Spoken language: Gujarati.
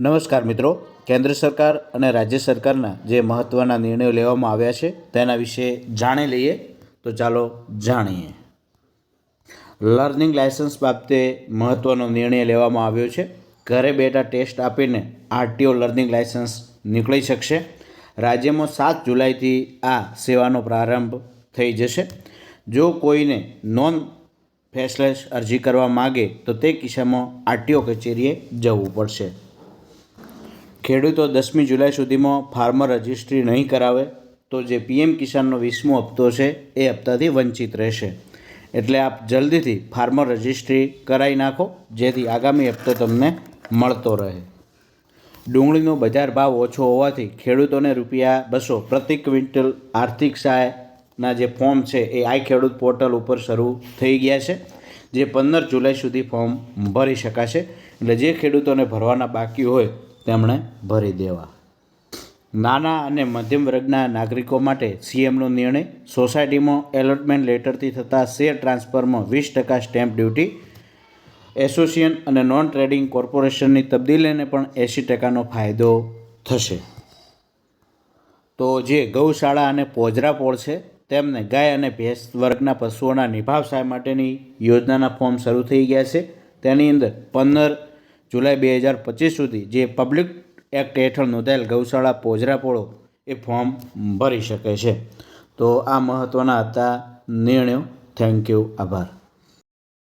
નમસ્કાર મિત્રો. કેન્દ્ર સરકાર અને રાજ્ય સરકારના જે મહત્ત્વના નિર્ણયો લેવામાં આવ્યા છે તેના વિશે જાણી લઈએ. તો ચાલો જાણીએ. લર્નિંગ લાયસન્સ બાબતે મહત્ત્વનો નિર્ણય લેવામાં આવ્યો છે. ઘરે બેઠા ટેસ્ટ આપીને આરટીઓ લર્નિંગ લાયસન્સ નીકળી શકશે. રાજ્યમાં સાત જુલાઈથી આ સેવાનો પ્રારંભ થઈ જશે. જો કોઈને નોન ફેસલેસ અરજી કરવા માગે તો તે કિસ્સામાં આરટીઓ કચેરીએ જવું પડશે. ખેડૂતો દસમી જુલાઈ સુધીમાં ફાર્મર રજિસ્ટ્રી નહીં કરાવે તો જે પીએમ કિસાનનો વીસમો હપ્તો છે એ હપ્તાથી વંચિત રહેશે. એટલે આપ જલ્દીથી ફાર્મર રજિસ્ટ્રી કરાવી નાખો, જેથી આગામી હપ્તો તમને મળતો રહે. ડુંગળીનો બજાર ભાવ ઓછો હોવાથી ખેડૂતોને રૂપિયા બસો પ્રતિ ક્વિન્ટલ આર્થિક સહાયના જે ફોર્મ છે એ આઈ ખેડૂત પોર્ટલ ઉપર શરૂ થઈ ગયા છે, જે પંદર જુલાઈ સુધી ફોર્મ ભરી શકાશે. એટલે જે ખેડૂતોને ભરવાના બાકી હોય તેમણે ભરી દેવા. નાના અને મધ્યમ વર્ગના નાગરિકો માટે સીએમનો નિર્ણય, સોસાયટીમાં એલોટમેન્ટ લેટરથી થતા શેર ટ્રાન્સફરમાં વીસ ટકા સ્ટેમ્પ ડ્યુટી, એસોસિએશન અને નોન ટ્રેડિંગ કોર્પોરેશનની તબદીલીને પણ એંસી ટકાનો ફાયદો થશે. તો જે ગૌશાળા અને પોજરાપોળ છે, તેમને ગાય અને ભેંસ વર્ગના પશુઓના નિભાવ સહાય માટેની યોજનાના ફોર્મ શરૂ થઈ ગયા છે. તેની અંદર પંદર જુલાઈ બે હજાર પચીસ સુધી જે પબ્લિક એક્ટ હેઠળ નોંધાયેલ ગૌશાળા પોજરાપોળો એ ફોર્મ ભરી શકે છે. તો આ મહત્ત્વના હતા નિર્ણયો. Thank you. આભાર.